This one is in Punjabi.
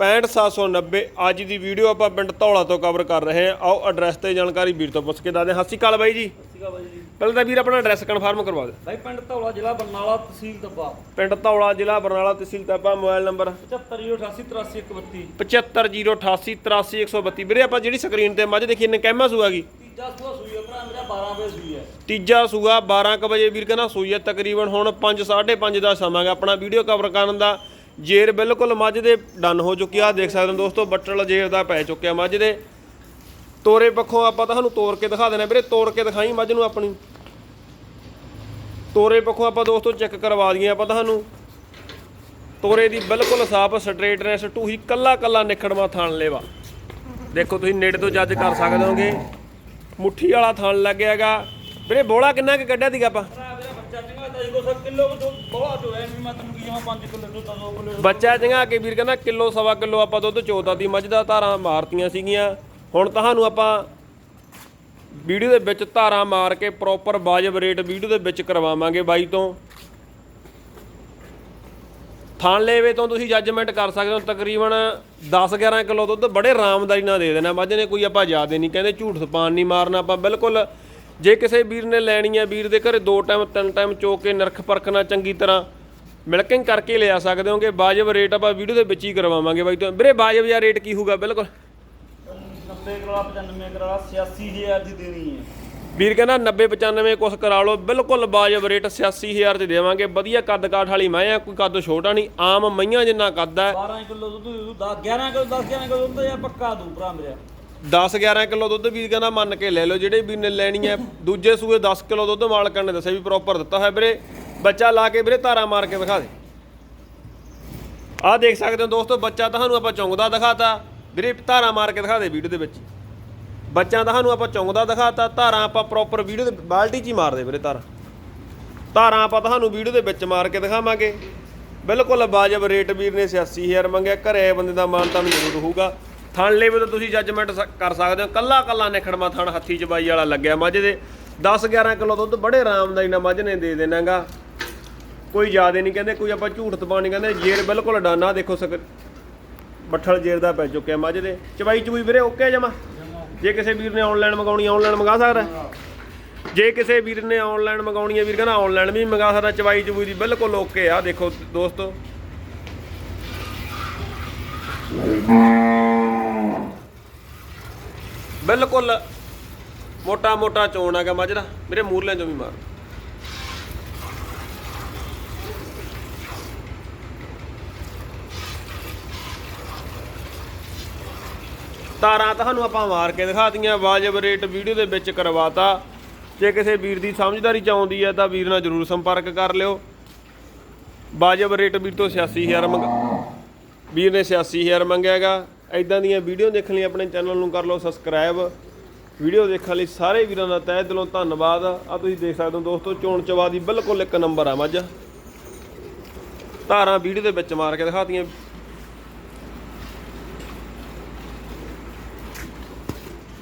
65790 ਅੱਜ ਦੀ ਵੀਡੀਓ ਆਪਾਂ ਪਿੰਡ ਧੌਲਾ ਤੋਂ ਕਵਰ ਕਰ ਰਹੇ ਹਾਂ। ਆਓ ਐਡਰੈਸ ਤੇ ਜਾਣਕਾਰੀ ਵੀਰ ਤੋਂ ਪੁੱਛ ਕੇ ਦੱਸਦੇ ਹਾਂ। ਸਤਿ ਸ਼੍ਰੀ ਅਕਾਲ ਬਾਈ ਜੀ। ਸੀਗਾ ਬਾਈ ਜੀ। ਪਹਿਲਾਂ ਤਾਂ ਵੀਰ ਆਪਣਾ ਐਡਰੈਸ ਕਨਫਰਮ ਕਰਵਾ ਦਿਓ। ਬਾਈ ਪਿੰਡ ਧੌਲਾ ਜ਼ਿਲ੍ਹਾ ਬਰਨਾਲਾ ਤਹਿਸੀਲ ਦੱਬਾ। ਪਿੰਡ ਧੌਲਾ ਜ਼ਿਲ੍ਹਾ ਬਰਨਾਲਾ ਤਹਿਸੀਲ ਤਾਪਾ ਮੋਬਾਈਲ ਨੰਬਰ 7588833132 7508838132 ਵੀਰੇ ਆਪਾਂ ਜਿਹੜੀ ਸਕਰੀਨ ਤੇ ਮੱਝ ਦੇਖੀ ਨੇ ਕਹਿਮਾ ਸੂਆ ਗਈ ਤੀਜਾ ਸੂਆ ਸੂਈ ਆ ਭਰਾ ਮੇਰਾ 12 ਵਜੇ ਸੂਈ ਹੈ ਤੀਜਾ ਸੂਆ 12 ਕੁ ਵਜੇ ਵੀਰ ਕਹਿੰਦਾ ਸੂਈ ਹੈ ਤਕਰੀਬਨ ਹੁਣ 5 5:30 ਦਾ ਸਮਾਂ ਹੈ ਆਪਣਾ ਵੀਡੀਓ ਕਵਰ ਕਰਨ ਦਾ। ਜੇਰ ਬਿਲਕੁਲ ਮੱਝ ਦੇ ਡਨ ਹੋ ਚੁੱਕੀ ਆ। ਦੇਖ ਸਕਦੇ ਹੋ ਦੋਸਤੋ, ਬੱਟਲ ਜੇਰ ਦਾ ਪੈ ਚੁੱਕਿਆ ਮੱਝ ਦੇ। ਤੋਰੇ ਪੱਖੋਂ ਆਪਾਂ ਤੁਹਾਨੂੰ ਤੋੜ ਕੇ ਦਿਖਾ ਦੇਣਾ ਵੀਰੇ, ਤੋੜ ਕੇ ਦਿਖਾਈ ਮੱਝ ਨੂੰ ਆਪਣੀ। ਤੋਰੇ ਪੱਖੋਂ ਆਪਾਂ ਦੋਸਤੋ ਚੈੱਕ ਕਰਵਾ ਦਈਏ ਆਪਾਂ ਤੁਹਾਨੂੰ। ਤੋਰੇ ਦੀ ਬਿਲਕੁਲ ਸਾਫ਼ ਸਟ੍ਰੇਟਨੈਸ ਟੂਹੀ ਕੱਲਾ ਕੱਲਾ ਨਿਖੜਵਾ ਥਾਣ ਲੇਵਾ। ਦੇਖੋ ਤੁਸੀਂ ਨੇੜੇ ਤੋਂ ਜੱਜ ਕਰ ਸਕਦੇ ਹੋਗੇ। ਮੁੱਠੀ ਵਾਲਾ ਥਣ ਲੱਗਿਆਗਾ ਵੀਰੇ, ਬੋਲਾ ਕਿੰਨਾ ਕੁ ਕੱਢਿਆ ਸੀਗਾ ਆਪਾਂ? ਭਰਾ ਮੇਰਾ ਬੱਚਾ ਚੰਗਾ ਤਾਂ ਜੀ ਕੋ ਕਿਲੋ ਤੋਂ ਬੋਲਾ ਜੋ ਐ ਮੈਂ ਤੈਨੂੰ ਕੀ ਜਮਾ 5 ਕਿਲੋ ਤੋਂ 2 ਕਿਲੋ ਬੱਚਾ ਚੰਗਾ ਕੇ ਵੀਰ ਕਹਿੰਦਾ ਕਿਲੋ ਸਵਾ ਕਿਲੋ ਆਪਾਂ ਦੁੱਧ ਚੋਦਾ ਦੀ ਮੱਝ ਦਾ ਧਾਰਾਂ ਮਾਰਤੀਆਂ ਸੀਗੀਆਂ। ਹੁਣ ਤੁਹਾਨੂੰ ਆਪਾਂ ਵੀਡੀਓ ਦੇ ਵਿੱਚ ਧਾਰਾਂ ਮਾਰ ਕੇ ਪ੍ਰੋਪਰ ਵਾਜਬ ਰੇਟ ਵੀਡੀਓ ਦੇ ਵਿੱਚ ਕਰਵਾਵਾਂਗੇ ਬਾਈ ਤੋਂ। ਥਾਣ ਲੇਵੇ ਤੋਂ ਤੁਸੀਂ ਜੱਜਮੈਂਟ ਕਰ ਸਕਦੇ ਹੋ ਤਕਰੀਬਨ 10-11 ਕਿਲੋ ਦੁੱਧ ਬੜੇ ਆਰਾਮਦਾਰੀ ਨਾਲ ਦੇ ਦੇਣਾ। ਮੱਝ ਨੇ ਕੋਈ ਆਪਾਂ ਜ਼ਿਆਦਾ ਨਹੀਂ ਕਹਿੰਦੇ ਝੂਠ ਸਪਾਨ ਨਹੀਂ ਮਾਰਨਾ ਆਪਾਂ ਬਿਲਕੁਲ ਜੇ ਕਿਸੇ ਵੀਰ ਨੇ ਲੈਣੀ ਹੈ ਵੀਰ ਦੇ ਘਰੇ ਦੋ ਟਾਈਮ ਤਿੰਨ ਟਾਈਮ ਚੋ ਕੇ ਨਰਖ ਪਰਖਣਾ ਚੰਗੀ ਤਰ੍ਹਾਂ ਮਿਲਕਿੰਗ ਕਰਕੇ ਲਿਆ ਸਕਦੇ ਹੋਗੇ ਵਾਜਬ ਰੇਟ ਆਪਾਂ ਵੀਡੀਓ ਦੇ ਵਿੱਚ ਹੀ ਕਰਵਾਵਾਂਗੇ ਬਾਈ ਤੋਂ। ਵੀਰੇ ਵਾਜਬ ਜਾਂ ਰੇਟ ਕੀ ਹੋਊਗਾ? ਬਿਲਕੁਲ। 90 ਕਿਲੋ 95 ਕਿਲੋ 86000 ਦੀ ਦੇਣੀ ਹੈ। ਵੀਰ ਕਹਿੰਦਾ 90 95 ਕੁਛ ਕਰਾ ਲਓ। ਬਿਲਕੁਲ ਵਾਜਬ ਰੇਟ 86000 ਤੇ ਦੇਵਾਂਗੇ। ਵਧੀਆ ਕੱਦ ਕਾਠ ਵਾਲੀ ਮੈਂ ਆ ਕੋਈ ਕੱਦ ਛੋਟਾ ਨਹੀਂ। ਆਮ ਮਈਆਂ ਜਿੰਨਾ ਕੱਦ ਹੈ। 12 ਕਿਲੋ ਦੁੱਧ ਦੂ 10 11 ਕਿਲੋ 10 11 ਕਿਲੋ ਦੁੱਧ ਜਾਂ ਪੱਕਾ ਦੂ ਭਰਾ ਮੇਰਾ। 10 11 ਕਿਲੋ ਦੁੱਧ ਵੀਰ ਕਹਿੰਦਾ ਮੰਨ ਕੇ ਲੈ ਲਓ, ਜਿਹੜੇ ਵੀਰ ਨੇ ਲੈਣੀ ਹੈ, ਦੂਜੇ ਸੂਏ 10 ਕਿਲੋ ਦੁੱਧ ਮਾਲਕਾਂ ਨੇ ਦੱਸਿਆ ਵੀ ਪ੍ਰੋਪਰ ਦਿੱਤਾ ਹੋਇਆ ਵੀਰੇ। ਬੱਚਾ ਲਾ ਕੇ ਵੀਰੇ ਧਾਰਾ ਮਾਰ ਕੇ ਦਿਖਾ ਦੇ। ਆਹ ਦੇਖ ਸਕਦੇ ਹੋ ਦੋਸਤੋ, ਬੱਚਾ ਤੁਹਾਨੂੰ ਆਪਾਂ ਚੌਂਕਦਾ ਦਿਖਾਤਾ। ਵੀਰੇ ਧਾਰਾ ਮਾਰ ਕੇ ਦਿਖਾ ਦੇ ਵੀਡੀਓ ਦੇ ਵਿੱਚ। ਬੱਚਾ ਤੁਹਾਨੂੰ ਆਪਾਂ ਚੌਂਕਦਾ ਦਿਖਾਤਾ, ਧਾਰਾਂ ਆਪਾਂ ਪ੍ਰੋਪਰ ਵੀਡੀਓ ਦੇ ਬਾਲਟੀ 'ਚ ਹੀ ਮਾਰਦੇ ਵੀਰੇ ਧਾਰਾ। ਧਾਰਾਂ ਆਪਾਂ ਤੁਹਾਨੂੰ ਵੀਡੀਓ ਦੇ ਵਿੱਚ ਮਾਰ ਕੇ ਦਿਖਾਵਾਂਗੇ। ਬਿਲਕੁਲ ਵਾਜਬ ਰੇਟ ਵੀਰ ਨੇ 86000 ਮੰਗਿਆ, ਘਰੇ ਬੰਦੇ ਦਾ ਮਾਨ ਤੁਹਾਨੂੰ ਜ਼ਰੂਰ ਹੋਊਗਾ। ਥਣ ਲੈਵੇ ਤਾਂ ਤੁਸੀਂ ਜੱਜਮੈਂਟ ਕਰ ਸਕਦੇ ਹੋ। ਕੱਲਾ ਕੱਲਾ ਨਿਖੜਮਾ ਥਣ ਹੱਥੀ ਚਬਾਈ ਵਾਲਾ ਲੱਗਿਆ ਮੱਝ ਦੇ। 10 11 ਕਿਲੋ ਦੁੱਧ ਬੜੇ ਆਰਾਮਦਾਰੀ ਨਾਲ ਮੱਝ ਨੇ ਦੇ ਦੇਣਾਗਾ। ਕੋਈ ਜ਼ਿਆਦਾ ਨਹੀਂ ਕਹਿੰਦੇ, ਕੋਈ ਆਪਾਂ ਝੂਠ ਤਪਾ ਨਹੀਂ ਕਹਿੰਦੇ। ਜੇਰ ਬਿਲਕੁਲ ਡਾਨਾ, ਦੇਖੋ ਸਕ ਬੱਠਲ ਜੇਰ ਦਾ ਪੈ ਚੁੱਕਿਆ ਮੱਝ ਦੇ। ਚਬਾਈ ਚਬੂਈ ਵੀਰੇ ਓਕੇ ਜਮਾ? ਜੇ ਕਿਸੇ ਵੀਰ ਨੇ ਆਨਲਾਈਨ ਮੰਗਾਉਣੀ ਆਨਲਾਈਨ ਮੰਗਾ ਸਕਦਾ। ਜੇ ਕਿਸੇ ਵੀਰ ਨੇ ਆਨਲਾਈਨ ਮੰਗਾਉਣੀ ਹੈ ਵੀਰ ਕਹਿੰਦਾ ਆਨਲਾਈਨ ਵੀ ਮੰਗਾ ਸਕਦਾ। ਚਬਾਈ ਚਬੂਈ ਦੀ ਬਿਲਕੁਲ ਓਕੇ ਆ। ਦੇਖੋ ਦੋਸਤੋ। ਬਿਲਕੁਲ। ਮੋਟਾ ਮੋਟਾ ਚੋਣ ਹੈਗਾ ਮੱਝ ਦਾ ਮੇਰੇ ਮੂਰਲਿਆਂ ਚੋਂ ਵੀ ਮਾਰ। ਤਾਰਾਂ ਤੁਹਾਨੂੰ ਆਪਾਂ ਮਾਰ ਕੇ ਦਿਖਾਤੀਆਂ। ਵਾਜਬ ਰੇਟ ਵੀਡੀਓ ਦੇ ਵਿੱਚ ਕਰਵਾਤਾ। ਜੇ ਕਿਸੇ ਵੀਰ ਦੀ ਸਮਝਦਾਰੀ ਚ ਆਉਂਦੀ ਹੈ ਤਾਂ ਵੀਰ ਨਾਲ ਜਰੂਰ ਸੰਪਰਕ ਕਰ ਲਿਓ। ਵਾਜਬ ਰੇਟ ਵੀਰ ਤੋਂ 86000 ਮੰਗ ਵੀਰ ਨੇ 86000 ਮੰਗਿਆਗਾ ਐਦਾਂ ਦੀਆਂ ਵੀਡੀਓ ਦੇਖਣ ਲਈ ਆਪਣੇ ਚੈਨਲ ਨੂੰ ਕਰ ਲਓ ਸਬਸਕ੍ਰਾਈਬ। ਵੀਡੀਓ ਦੇਖਣ ਲਈ ਸਾਰੇ ਵੀਰਾਂ ਦਾ ਤਹਿ ਦਿਲੋਂ ਧੰਨਵਾਦ। ਆ ਤੁਸੀਂ ਦੇਖ ਸਕਦੇ ਹੋ ਦੋਸਤੋ, ਚੋਣ ਚਵਾ ਦੀ ਬਿਲਕੁਲ ਇੱਕ ਨੰਬਰ ਆ ਮੱਝ। ਧਾਰਾਂ ਵੀਡੀਓ ਦੇ ਵਿੱਚ ਮਾਰ ਕੇ ਦਿਖਾਤੀਆਂ।